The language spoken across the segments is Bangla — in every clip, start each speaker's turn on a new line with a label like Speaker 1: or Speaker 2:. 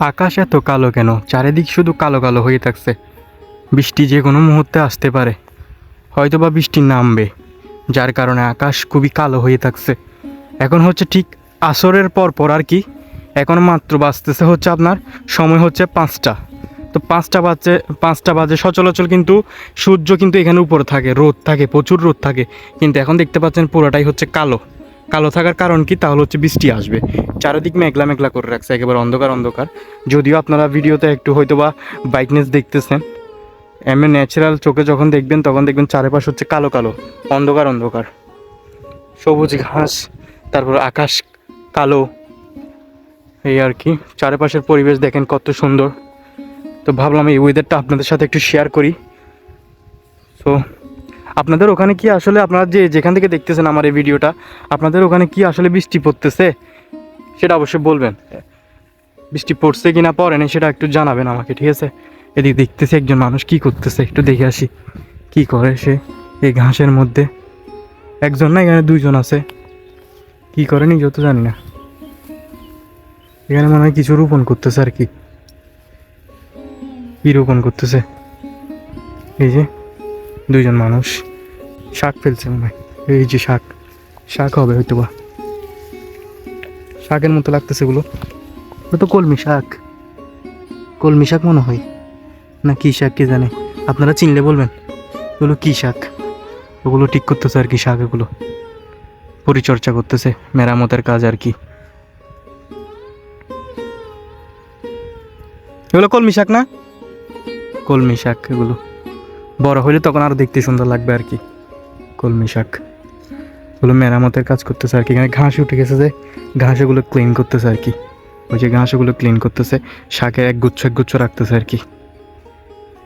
Speaker 1: আকাশ এত কালো কেন? চারিদিক শুধু কালো কালো হয়ে থাকছে। বৃষ্টি যে কোনো মুহূর্তে আসতে পারে। হয়তো বা বৃষ্টি নামবে, যার কারণে আকাশ খুবই কালো হয়ে থাকছে। এখন হচ্ছে ঠিক আসরের পর পর আর কি। এখন মাত্র বাঁচতেছে হচ্ছে আপনার, সময় হচ্ছে পাঁচটা। তো পাঁচটা বাজে পাঁচটা বাজে সচলাচল কিন্তু সূর্য কিন্তু এখানে উপরে থাকে, রোদ থাকে, প্রচুর রোদ থাকে। কিন্তু এখন দেখতে পাচ্ছেন পুরোটাই হচ্ছে কালো। কালো থাকার কারণ কি? তাহলে হচ্ছে বৃষ্টি আসবে। চারিদিক মেঘলা মেঘলা করে রাখছে, একেবারে অন্ধকার অন্ধকার। যদিও আপনারা ভিডিওতে একটু হয়তো বা ব্রাইটনেস দেখতেছেন এমনি ন্যাচারাল চোখে যখন দেখবেন, তখন দেখবেন চারিপাশ হচ্ছে কালো কালো, অন্ধকার অন্ধকার। সবুজ ঘাস, তারপর আকাশ কালো। এই আর কি, চারিপাশের পরিবেশ দেখেন কত সুন্দর। তো ভাবলাম এই ওয়েদারটা আপনাদের সাথে একটু শেয়ার করি। তো আপনাদের ওখানে কি আসলে আপনারা যে যেখান থেকে দেখতেছেন আমার এই ভিডিওটা, আপনাদের ওখানে কি আসলে বৃষ্টি পড়তেছে? সেটা অবশ্যই বলবেন। বৃষ্টি পড়ছে কি না পড়ে সেটা একটু জানাবেন আমাকে, ঠিক আছে? এদিকে দেখতেছি একজন মানুষ কি করতেছে, একটু দেখে আসি। কি করে সে এই ঘাসের মধ্যে? একজন না এখানে দুইজন আছে। কি করে নিজেও তো জানি না। এখানে মনে হয় কিছু রোপণ করতেছে আর কি। কি রোপণ করতেছে? এই যে দুইজন মানুষ। শাক ফেলছে মনে হয়। এই যে শাক শাক হবে হয়তো বা শাকের মতো লাগতেছে এগুলো। তো কলমি শাক। কলমি শাক মনে হয়। না কী শাক কে জানে। আপনারা চিনলে বলবেন, এগুলো কী শাক? ওগুলো ঠিক করতেছে আর কি শাক এগুলো। পরিচর্যা করতেছে, মেরামতের কাজ আর কি। এগুলো কলমি শাক না? কলমি শাক এগুলো। বড় হইলে তখন আরও দেখতে সুন্দর লাগবে আর কি। কলমি শাক। এগুলো মেরামতের কাজ করতেছে আর কি। এখানে ঘাস উঠে গেছে যে ঘাস এগুলো ক্লিন করতেছে আর কি। ওই যে ঘাস ওগুলো ক্লিন করতেছে শাকে এক গুচ্ছ এক গুচ্ছ রাখতেছে আর কি।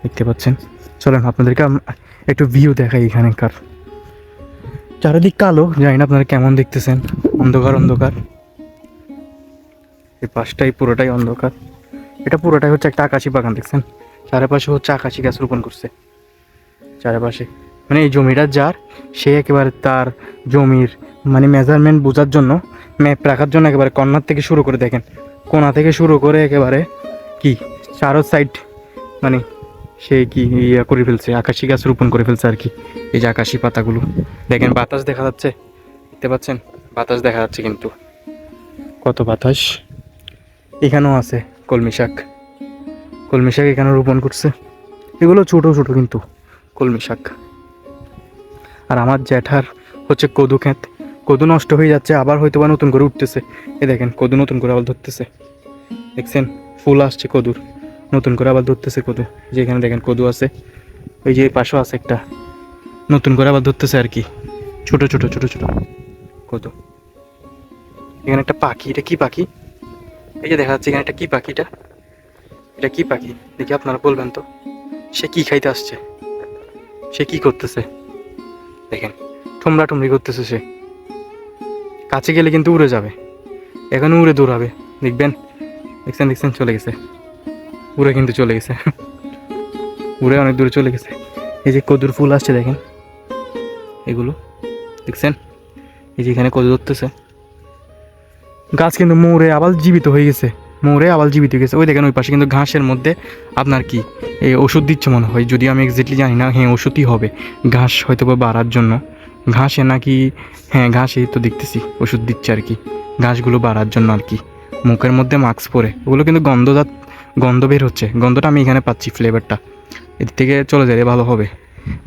Speaker 1: দেখতে পাচ্ছেন? চলেন আপনাদেরকে একটু ভিউ দেখাই এখানকার। চারিদিক কালো, জানি না আপনারা কেমন দেখতেছেন। অন্ধকার অন্ধকার। এই পাশটাই পুরোটাই অন্ধকার। এটা পুরোটাই হচ্ছে একটা আকাশি বাগান, দেখছেন? চারপাশে হচ্ছে আকাশি গাছ রোপণ করছে। চারপাশে। মানে এই জমিটা যার, সে একেবারে তার জমির মানে মেজারমেন্ট বোঝার জন্য ম্যাপ রাখার জন্য একেবারে কর্নার থেকে শুরু করে দেখেন। কোনা থেকে শুরু করে একেবারে কি, চারো সাইড মানে সে কি ইয়া করে ফেলছে, আকাশি গাছ রোপণ করে ফেলছে আর কি। এই যে আকাশি পাতাগুলো, দেখেন বাতাস দেখা যাচ্ছে, দেখতে পাচ্ছেন? বাতাস দেখা যাচ্ছে কিন্তু। কত বাতাস? এখানেও আছে কলমি শাক। কলমি শাক এখানে রোপণ করছে। এগুলো ছোট ছোট কিন্তু। কলমি শাক। আর আমার জ্যাঠার হচ্ছে কদু ক্ষেত। কদু নষ্ট হয়ে যাচ্ছে, আবার হয়তো বা নতুন করে উঠতেছে। এ দেখেন, কদু নতুন করে আবার ধরতেছে। দেখছেন, ফুল আসছে কদুর। নতুন করে আবার ধরতেছে কদু। যেখানে দেখেন কদু আছে। ওই যে পাশেও আছে একটা। নতুন করে আবার ধরতেছে আর কি। ছোট ছোট ছোট ছোট। কদু। এখানে একটা পাখি, এটা কি পাখি? এই যে দেখা যাচ্ছে এখানে একটা কি পাখিটা এটা কি পাখি? দেখি আপনারা বলবেন তো। সে কি খাইতে আসছে? সে কি করতেছে? দেখেন ঠুমরা ঠুমরি করতেছে সে। কাছে গেলে কিন্তু উড়ে যাবে। এখানে উড়ে দৌড়াবে। দেখবেন? দেখছেন দেখছেন? চলে গেছে। উড়ে কিন্তু চলে গেছে। উড়ে অনেক দূরে চলে গেছে। এই যে কদুর ফুল আসছে, দেখেন? এগুলো। দেখছেন? এই যে এখানে কদু ধরতেছে। গাছ কিন্তু মৌরে আবার জীবিত হয়ে গেছে। মৌরে আবার জীবিত গেছে। ওই দেখেন ওই পাশে কিন্তু ঘাসের মধ্যে আপনার কি? এই ওষুধ দিচ্ছে মনে হয়। যদি আমি এক্স্যাক্টলি জানি না হ্যাঁ ওষুধই হবে। ঘাস হয়তো বা বাড়ার জন্য। ঘাসে নাকি হ্যাঁ ঘাসে তো দেখতেছি, ওষুধ দিচ্ছে আর কি। ঘাসগুলো বাড়ার জন্য আর কি। মুখের মধ্যে মাস্ক পরে। ওগুলো কিন্তু গন্ধজাত, গন্ধ বের হচ্ছে। গন্ধটা আমি এখানে পাচ্ছি ফ্লেভারটা এদিক থেকে চলে যাবে ভালো হবে।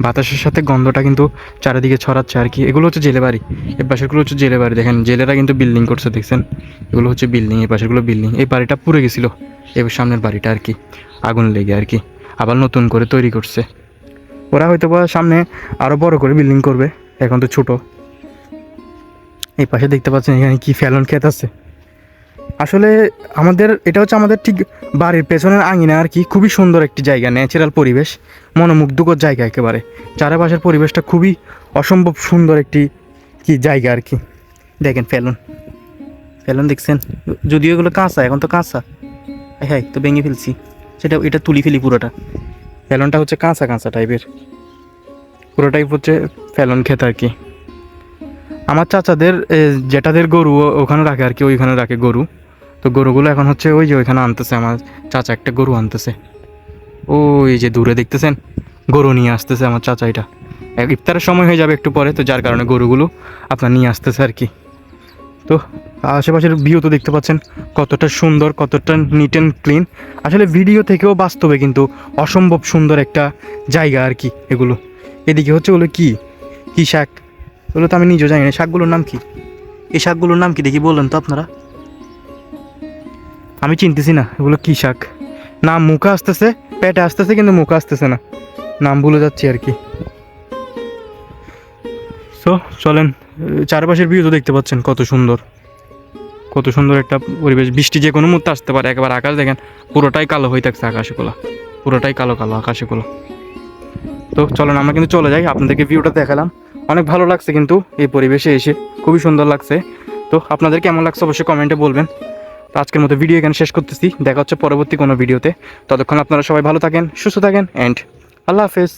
Speaker 1: বাতাসের সাথে গন্ধটা কিন্তু চারিদিকে ছড়াচ্ছে আর কি। এগুলো হচ্ছে জেলে বাড়ি এই পাশেরগুলো হচ্ছে জেলে বাড়ি দেখেন, জেলেরা কিন্তু বিল্ডিং করছে, দেখছেন? এগুলো হচ্ছে বিল্ডিং এই পাশেরগুলো বিল্ডিং এই বাড়িটা পুড়ে গেছিল। এবার সামনের বাড়িটা আর কি, আগুন লেগে আর কি। আবার নতুন করে তৈরি করছে। ওরা হয়তো বা সামনে আরও বড় করে বিল্ডিং করবে। এখন তো ছোট। এই পাশে দেখতে পাচ্ছেন এখানে কি ফেলন ক্ষেত আছে? আসলে আমাদের, এটা হচ্ছে আমাদের ঠিক বাড়ির পেছনের আঙিনা আর কি। খুবই সুন্দর একটি জায়গা ন্যাচারাল পরিবেশ, মনোমুগ্ধকর জায়গা একেবারে। চারপাশের পরিবেশটা খুবই অসম্ভব সুন্দর একটি কি জায়গা আর কি। দেখেন ফেলন। ফেলন দেখছেন? যদিও এগুলো কাঁচা, এখন তো কাঁচা। হ্যাঁ তো ভেঙে ফেলছি। সেটা, এটা তুলি ফেলি পুরোটা। ফেলনটা হচ্ছে কাঁচা কাঁচা টাইপের পুরোটাই হচ্ছে ফেলন ক্ষেত আর কি। আমার চাচাদের জেঠাদের গরু ওখানে রাখে আর কি, ওইখানে রাখে গরু। তো গরুগুলো এখন হচ্ছে ওই যে ওইখানে আনতেছে, আমার চাচা একটা গরু আনতেছে। ওই যে দূরে দেখতেছেন, গরু নিয়ে আসতেছে আমার চাচা এটা। ইফতারের সময় হয়ে যাবে একটু পরে, তো যার কারণে গরুগুলো আপনার নিয়ে আসতেছে আর কি। তো আশেপাশের ভিউ তো দেখতে পাচ্ছেন, কতটা সুন্দর, কতটা নিট অ্যান্ড ক্লিন আসলে ভিডিও থেকেও বাস্তবে কিন্তু অসম্ভব সুন্দর একটা জায়গা আর কি এগুলো। এদিকে হচ্ছে ওগুলো কি? কী শাক? ওগুলো তো আমি নিজেও জানি না শাকগুলোর নাম কি? এই শাকগুলোর নাম কি দেখি বললেন তো আপনারা। আমি চিনতেছি না, এগুলো কী শাক? নাম মুখে আসতেছে, পেটে আসতেছে, কিন্তু মুখে আসতেছে না। নাম ভুলে যাচ্ছি আর কি। সো চলেন, চারপাশের ভিউ তো দেখতে পাচ্ছেন, কত সুন্দর। কত সুন্দর একটা পরিবেশ। বৃষ্টি যে কোনো মুহূর্তে আসতে পারে, একবার আকাশ দেখেন, পুরোটাই কালো হয়ে থাকছে আকাশেগুলো। পুরোটাই কালো কালো আকাশেগুলো। তো চলেন, আমরা কিন্তু চলে যাই, আপনাদেরকে ভিউটা দেখালাম। অনেক ভালো লাগছে কিন্তু এই পরিবেশে এসে, খুবই সুন্দর লাগছে। তো আপনাদের কেমন লাগছে অবশ্যই কমেন্টে বলবেন। তো আজকের মতো ভিডিও এখানে শেষ করতেছি। দেখা হচ্ছে পরবর্তী কোনো ভিডিওতে ততক্ষণ আপনারা সবাই ভালো থাকেন, সুস্থ থাকেন অ্যান্ড আল্লাহ হাফেজ।